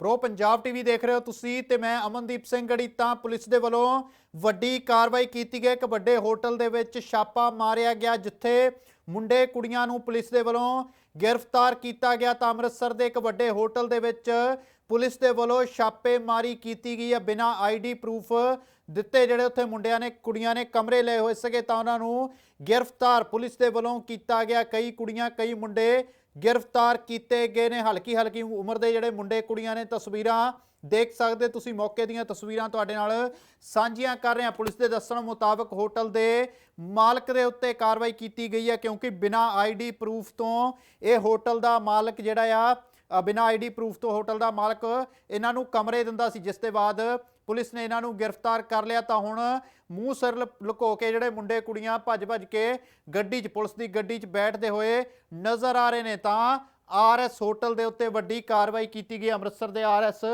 Pro Punjab TV ਦੇਖ ਰਹੇ ਹੋ ਤੁਸੀਂ ਤੇ ਮੈਂ ਅਮਨਦੀਪ ਸਿੰਘ ਗੜੀ, ਤਾਂ ਪੁਲਿਸ ਦੇ ਵੱਲੋਂ ਵੱਡੀ ਕਾਰਵਾਈ ਕੀਤੀ ਗਈ। ਇੱਕ ਵੱਡੇ ਹੋਟਲ ਦੇ ਵਿੱਚ ਛਾਪਾ ਮਾਰਿਆ ਗਿਆ, ਜਿੱਥੇ ਮੁੰਡੇ ਕੁੜੀਆਂ ਨੂੰ ਪੁਲਿਸ ਦੇ ਵੱਲੋਂ ਗ੍ਰਿਫਤਾਰ ਕੀਤਾ ਗਿਆ। ਤਾਂ ਅੰਮ੍ਰਿਤਸਰ ਦੇ ਇੱਕ ਵੱਡੇ ਹੋਟਲ ਦੇ ਵਿੱਚ ਪੁਲਿਸ ਦੇ ਵੱਲੋਂ ਛਾਪੇਮਾਰੀ ਕੀਤੀ ਗਈ ਹੈ। ਬਿਨਾਂ ਆਈਡੀ ਪ੍ਰੂਫ ਦਿੱਤੇ ਜਿਹੜੇ ਉੱਥੇ ਮੁੰਡਿਆਂ ਨੇ, ਕੁੜੀਆਂ ਨੇ ਕਮਰੇ ਲਏ ਹੋਏ ਸੀਗੇ, ਤਾਂ ਉਹਨਾਂ ਨੂੰ ਗ੍ਰਿਫਤਾਰ ਪੁਲਿਸ ਦੇ ਵੱਲੋਂ ਕੀਤਾ ਗਿਆ। ਕਈ ਕੁੜੀਆਂ, ਕਈ ਮੁੰਡੇ ਗ੍ਰਿਫਤਾਰ ਕੀਤੇ ਗਏ ਨੇ। ਹਲਕੀ ਹਲਕੀ ਉਮਰ ਦੇ ਜਿਹੜੇ ਮੁੰਡੇ ਕੁੜੀਆਂ ਨੇ ਤਸਵੀਰਾਂ ਦੇਖ ਸਕਦੇ ਤੁਸੀਂ। ਮੌਕੇ ਦੀਆਂ ਤਸਵੀਰਾਂ ਤੁਹਾਡੇ ਨਾਲ ਸਾਂਝੀਆਂ ਕਰ ਰਹੇ ਹਾਂ। ਪੁਲਿਸ ਦੇ ਦੱਸਣ ਮੁਤਾਬਕ ਹੋਟਲ ਦੇ ਮਾਲਕ ਦੇ ਉੱਤੇ ਕਾਰਵਾਈ ਕੀਤੀ ਗਈ ਹੈ ਕਿਉਂਕਿ ਬਿਨਾਂ ਆਈਡੀ ਪ੍ਰੂਫ ਤੋਂ ਇਹ ਹੋਟਲ ਦਾ ਮਾਲਕ ਜਿਹੜਾ ਆ ਅ, ਬਿਨਾਂ ਆਈਡੀ ਪ੍ਰੂਫ ਤੋਂ ਹੋਟਲ ਦਾ ਮਾਲਕ ਇਹਨਾਂ ਨੂੰ ਕਮਰੇ ਦਿੰਦਾ ਸੀ ਜਿਸ ਦੇ ਬਾਅਦ ਪੁਲਿਸ ਨੇ ਇਹਨਾਂ ਨੂੰ ਗ੍ਰਿਫਤਾਰ ਕਰ ਲਿਆ ਤਾਂ ਹੁਣ ਮੂੰਹ ਸਿਰ ਲੁਕੋ ਕੇ ਜਿਹੜੇ ਮੁੰਡੇ ਕੁੜੀਆਂ ਭੱਜ-ਭੱਜ ਕੇ ਗੱਡੀ 'ਚ, ਪੁਲਿਸ ਦੀ ਗੱਡੀ 'ਚ ਬੈਠਦੇ ਹੋਏ ਨਜ਼ਰ ਆ ਰਹੇ ਨੇ ਤਾਂ ਆਰਐਸ ਹੋਟਲ ਦੇ ਉੱਤੇ ਵੱਡੀ ਕਾਰਵਾਈ ਕੀਤੀ ਗਈ। ਅੰਮ੍ਰਿਤਸਰ ਦੇ ਆਰਐਸ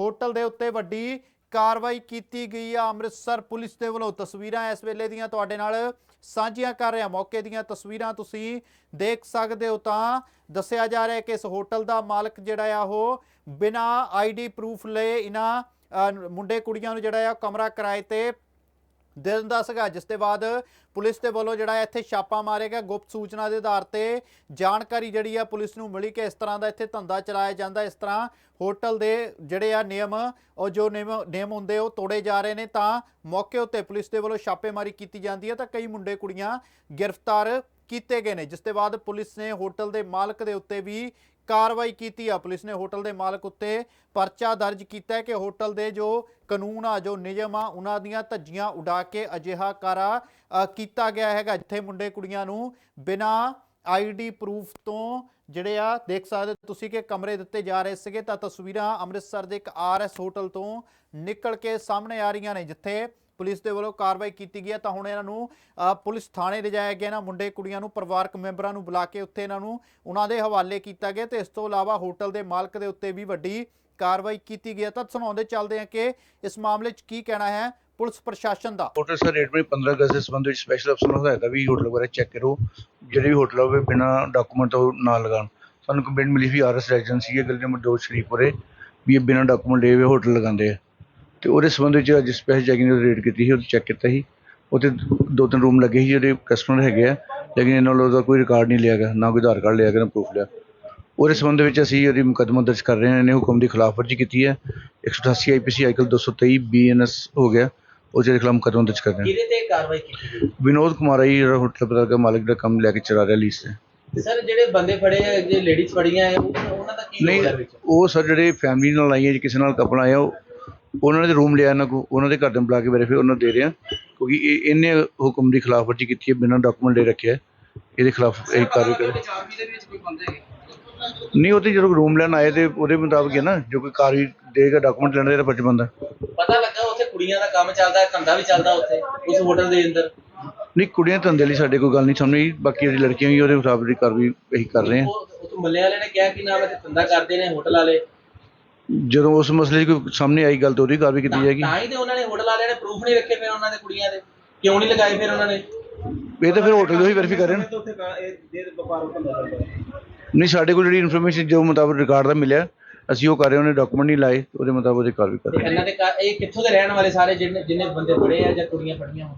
ਹੋਟਲ ਦੇ ਉੱਤੇ ਵੱਡੀ ਕਾਰਵਾਈ ਕੀਤੀ ਗਈ ਆ। ਅੰਮ੍ਰਿਤਸਰ ਪੁਲਿਸ ਦੇ ਵੱਲੋਂ ਤਸਵੀਰਾਂ ਇਸ ਵੇਲੇ ਦੀਆਂ ਤੁਹਾਡੇ ਨਾਲ ਸਾਂਝੀਆਂ ਕਰ ਰਿਹਾ। ਮੌਕੇ ਦੀਆਂ ਤਸਵੀਰਾਂ ਤੁਸੀਂ ਦੇਖ ਸਕਦੇ ਹੋ ਤਾਂ ਦੱਸਿਆ ਜਾ ਰਿਹਾ ਕਿ ਇਸ ਹੋਟਲ ਦਾ ਮਾਲਕ ਜਿਹੜਾ ਆ ਉਹ ਬਿਨਾ ਆਈਡੀ ਪ੍ਰੂਫ ਲਏ ਇਹਨਾਂ ਮੁੰਡੇ ਕੁੜੀਆਂ ਨੂੰ ਜਿਹੜਾ ਆ ਕਮਰਾ ਕਿਰਾਏ ਤੇ ਦੇ ਦਿੰਦਾ ਸੀਗਾ, ਜਿਸ ਦੇ ਬਾਅਦ ਪੁਲਿਸ ਦੇ ਵੱਲੋਂ ਜਿਹੜਾ ਇੱਥੇ ਛਾਪਾ ਮਾਰਿਆ ਗਿਆ। ਗੁਪਤ ਸੂਚਨਾ ਦੇ ਆਧਾਰ ਤੇ ਜਾਣਕਾਰੀ ਜਿਹੜੀ ਆ ਪੁਲਿਸ ਨੂੰ ਮਿਲੀ ਕਿ ਇਸ ਤਰ੍ਹਾਂ ਦਾ ਇੱਥੇ ਧੰਦਾ ਚਲਾਇਆ ਜਾਂਦਾ। ਇਸ ਤਰ੍ਹਾਂ ਹੋਟਲ ਦੇ ਜਿਹੜੇ ਆ ਨਿਯਮ, ਉਹ ਜੋ ਨਿਯਮ ਨਿਯਮ ਹੁੰਦੇ ਉਹ ਤੋੜੇ ਜਾ ਰਹੇ ਨੇ। ਤਾਂ ਮੌਕੇ ਉੱਤੇ ਪੁਲਿਸ ਦੇ ਵੱਲੋਂ ਛਾਪੇਮਾਰੀ ਕੀਤੀ ਜਾਂਦੀ ਹੈ। ਤਾਂ ਕਈ ਮੁੰਡੇ ਕੁੜੀਆਂ ਗ੍ਰਿਫਤਾਰ ਕੀਤੇ ਗਏ ਨੇ, ਜਿਸ ਦੇ ਬਾਅਦ ਪੁਲਿਸ ਨੇ ਹੋਟਲ ਦੇ ਮਾਲਕ ਦੇ ਉੱਤੇ ਵੀ ਕਾਰਵਾਈ ਕੀਤੀ ਆ। ਪੁਲਿਸ ਨੇ ਹੋਟਲ ਦੇ ਮਾਲਕ ਉੱਤੇ ਪਰਚਾ ਦਰਜ ਕੀਤਾ ਹੈ ਕਿ ਹੋਟਲ ਦੇ ਜੋ ਕਾਨੂੰਨ ਆ, ਜੋ ਨਿਯਮ ਆ, ਉਹਨਾਂ ਦੀਆਂ ਧੱਜੀਆਂ ਉਡਾ ਕੇ ਅਜਿਹਾ ਕਾਰਾ ਕੀਤਾ ਗਿਆ ਹੈਗਾ, ਜਿੱਥੇ ਮੁੰਡੇ ਕੁੜੀਆਂ ਨੂੰ ਬਿਨਾ ਆਈਡੀ ਪ੍ਰੂਫ ਤੋਂ ਜਿਹੜੇ ਆ, ਦੇਖ ਸਕਦੇ ਤੁਸੀਂ ਕਿ ਕਮਰੇ ਦਿੱਤੇ ਜਾ ਰਹੇ ਸੀਗੇ, ਤਾਂ ਤਸਵੀਰਾਂ ਅੰਮ੍ਰਿਤਸਰ ਦੇ ਇੱਕ ਆਰਐਸ ਹੋਟਲ ਤੋਂ ਨਿਕਲ ਕੇ ਸਾਹਮਣੇ ਆ ਰਹੀਆਂ ਨੇ, ਜਿੱਥੇ ਪੁਲਿਸ ਦੇ ਵੱਲੋਂ ਕਾਰਵਾਈ ਕੀਤੀ ਗਈ ਹੈ, ਤਾਂ ਹੁਣ ਇਹਨਾਂ ਨੂੰ ਪੁਲਿਸ ਥਾਣੇ ਲਿਜਾਇਆ ਗਿਆ ਨਾ ਮੁੰਡੇ, ਕੁੜੀਆਂ ਨੂੰ, ਪਰਿਵਾਰਕ ਮੈਂਬਰਾਂ ਨੂੰ ਬੁਲਾ ਕੇ ਉੱਥੇ ਇਹਨਾਂ ਨੂੰ ਉਹਨਾਂ ਦੇ ਹਵਾਲੇ ਕੀਤਾ ਗਿਆ ਤੇ ਇਸ ਤੋਂ ਇਲਾਵਾ ਹੋਟਲ ਦੇ ਮਾਲਕ ਦੇ ਉੱਤੇ ਵੀ ਵੱਡੀ ਕਾਰਵਾਈ ਕੀਤੀ ਗਈ ਹੈ। ਤਾਂ ਸੁਣਾਉਂਦੇ ਚੱਲਦੇ ਹਾਂ ਕਿ ਇਸ ਮਾਮਲੇ 'ਚ ਕੀ ਕਹਿਣਾ ਹੈ ਪੁਲਿਸ ਪ੍ਰਸ਼ਾਸਨ ਦਾ। ਹੋਟਲ ਸਰ, ਰੇਟ ਵਿੱਚ 15 ਅਗਸਤ ਦੇ ਸੰਬੰਧ ਵਿੱਚ ਸਪੈਸ਼ਲ ਅਫਸਰ ਨੂੰ ਹਦਾਇਤ ਹੈ ਵੀ ਹੋਟਲ ਬਾਰੇ ਚੈੱਕ ਕਰੋ। ਜਿਹੜੇ ਵੀ ਹੋਟਲ ਹੋਵੇ ਬਿਨਾ ਡਾਕੂਮੈਂਟ ਤੋਂ ਨਾ ਲਗਾਉਣ। ਸਾਨੂੰ ਕੰਪਲੇਂਟ ਮਿਲੀ ਸੀ ਆਰਐਸ ਰੈਜੀਡੈਂਸੀ ਹੈ ਗਲੀ ਨੰਬਰ 2 ਸ਼ਰੀਫਪੁਰੇ ਵੀ ਇਹ ਬਿਨਾ ਡਾਕੂਮੈਂਟ ਲਏ ਹੋਏ ਹੋਟਲ ਲਗਾਉਂਦੇ ਆ। ਤੇ ਉਹਦੇ ਸੰਬੰਧ ਵਿੱਚ ਅੱਜ ਸਪੈਸ਼ਲ ਚੈਕਿੰਗ ਰੇਡ ਕੀਤੀ ਸੀ ਉਹ ਚੈੱਕ ਕੀਤਾ ਸੀ। ਉੱਥੇ ਦੋ ਤਿੰਨ ਰੂਮ ਲੱਗੇ ਸੀ ਜਿਹੜੇ ਕਸਟਮਰ ਹੈਗੇ ਆ ਲੇਕਿਨ ਇਹਨਾਂ ਵੱਲੋਂ ਉਹਦਾ ਕੋਈ ਰਿਕਾਰਡ ਨਹੀਂ ਲਿਆ ਗਿਆ ਨਾ ਕੋਈ ਆਧਾਰ ਕਾਰਡ ਲਿਆ ਗਿਆ ਨਾ ਪ੍ਰੂਫ ਲਿਆ। ਉਹਦੇ ਸੰਬੰਧ ਵਿੱਚ ਅਸੀਂ ਉਹਦੀ ਮੁਕੱਦਮਾ ਦਰਜ ਕਰ ਰਹੇ ਹਾਂ ਇਹਨੇ ਹੁਕਮ ਦੀ ਖਿਲਾਫਵਰਜੀ ਕੀਤੀ ਹੈ। 188 ਆਈਪੀਸੀ ਆਈਕਲ 223 ਬੀਐਨਐਸ ਹੋ ਗਿਆ ਉਹ ਜਿਹੜੇ ਖਿਲਾਫ ਮੁਕੱਦਮਾ ਦਰਜ ਕਰ ਰਹੇ ਹਾਂ। ਕਿਹਦੇ ਤੇ ਕਾਰਵਾਈ ਕੀਤੀ ਗਈ? ਵਿਨੋਦ ਕੁਮਾਰ ਜੀ, ਜਿਹੜਾ ਹੋਟਲ ਪਤਾ ਦਾ ਮਾਲਕ ਦਾ ਕੰਮ ਲੈ ਕੇ ਚਲਾ ਰਿਹਾ ਲੀਸ ਤੇ। ਸਰ ਜਿਹੜੇ ਬੰਦੇ ਫੜੇ ਆ ਜੇ ਲੇਡੀਜ਼ ਫੜੀਆਂ ਆ ਉਹ- ਉਹਨਾਂ ਦਾ ਕੀ ਰੋਲ ਹੈ ਵਿੱਚ? ਉਹ ਸਰ ਜਿਹੜੇ ਫੈਮਿਲੀ ਨਾਲ ਆਈਆਂ ਜੀ ਕਿਸੇ ਨਾਲ ਕਪਲ ਆਇਆ ਉਹ ਉਹਨਾਂ ਦੇ ਰੂਮ ਲਿਆ ਇਹਨਾਂ ਕੋ ਉਹਨਾਂ ਦੇ ਘਰ ਦੇ ਬੁਲਾ ਕੇ ਵੈਰੀਫਾਈ ਉਹਨਾਂ ਨੂੰ ਦੇ ਰਿਹਾ ਕਿਉਂਕਿ ਇਹ ਇਹਨੇ ਹੁਕਮ ਦੀ ਖਿਲਾਫਵਰਜੀ ਕੀਤੀ ਹੈ ਬਿਨਾਂ ਡਾਕੂਮੈਂਟ ਲੈ ਰੱਖਿਆ ਇਹਦੇ ਖਿਲਾਫ ਇਹ ਕਾਰਵਾਈ ਕਰੋ ਬੰਦੇ ਨਹੀਂ ਉਹ ਤੇ ਜਦੋਂ ਰੂਮ ਲੈਣ ਆਏ ਤੇ ਉਹਦੇ ਮੁਤਾਬਕ ਹੀ ਨਾ ਜੋ ਕੋਈ ਕਾਰਵਾਈ ਦੇਗਾ ਡਾਕੂਮੈਂਟ ਲੈਣ ਦਾ ਇਹਦਾ ਫਰਜ਼ ਬਣਦਾ। ਪਤਾ ਲੱਗਾ ਉੱਥੇ ਕੁੜੀਆਂ ਦਾ ਕੰਮ ਚੱਲਦਾ ਹੈ ਧੰਦਾ ਵੀ ਚੱਲਦਾ ਉੱਥੇ ਉਸ ਹੋਟਲ ਦੇ ਅੰਦਰ? ਨਹੀਂ ਕੁੜੀਆਂ ਧੰਦੇ ਲਈ ਸਾਡੇ ਕੋਈ ਗੱਲ ਨਹੀਂ ਸਾਹਮਣੇ। ਬਾਕੀ ਜਿਹੜੀ ਲੜਕੀਆਂ ਵੀ ਉਹਦੇ ਮੁਤਾਬਕ ਦੀ ਕਾਰਵਾਈ ਅਸੀਂ ਕਰ ਰਹੇ ਹਾਂ। ਉਹ ਮੱਲੇ ਵਾਲੇ ਨੇ ਕਿਹਾ ਕਿ ਨਾਮ ਹੈ ਧੰਦਾ ਕਰਦੇ ਨੇ ਹੋਟਲ ਵਾਲੇ। ਜਦੋਂ ਉਸ ਮਸਲੇ 'ਚ ਕੋਈ ਸਾਹਮਣੇ ਆਈ ਗੱਲ ਤਾਂ ਉਹਦੀ ਕਾਰਵਾਈ ਕੀਤੀ ਜਾਏਗੀ। ਤਾਂ ਹੀ ਤੇ ਉਹਨਾਂ ਨੇ ਹੋਟਲ ਵਾਲਿਆਂ ਨੇ ਪ੍ਰੂਫ ਨਹੀਂ ਰੱਖੇ ਫਿਰ ਉਹਨਾਂ ਦੇ ਕੁੜੀਆਂ ਦੇ। ਕਿਉਂ ਨਹੀਂ ਲਗਾਏ ਫਿਰ ਉਹਨਾਂ ਨੇ? ਇਹ ਤਾਂ ਫਿਰ ਹੋਟਲ ਦੇ ਹੀ ਵੈਰੀਫਾਈ ਕਰ ਰਹੇ ਨੇ। ਉੱਥੇ ਇਹ ਦੇ ਵਪਾਰ ਚੱਲਦਾ ਨਹੀਂ ਸਾਡੇ ਕੋਲ ਜਿਹੜੀ ਇਨਫੋਰਮੇਸ਼ਨ ਜੋ ਮੁਤਾਬਕ ਰਿਕਾਰਡ ਦਾ ਮਿਲਿਆ ਅਸੀਂ ਉਹ ਕਰ ਰਹੇ ਹਾਂ, ਉਹਨੇ ਡਾਕੂਮੈਂਟ ਨਹੀਂ ਲਾਏ ਉਹਦੇ ਮੁਤਾਬਕ ਉਹਦੀ ਕਾਰਵਾਈ ਕਰ ਤੇ ਰਹੇ ਹਾਂ। ਇਹਨਾਂ ਦੇ ਘਰ- ਇਹ ਕਿੱਥੋਂ ਦੇ ਰਹਿਣ ਵਾਲੇ ਸਾਰੇ ਜਿਹਨੇ ਜਿੰਨੇ ਬੰਦੇ ਫੜੇ ਆ ਜਾਂ ਕੁੜੀਆਂ ਫੜੀਆਂ ਹੋਣ?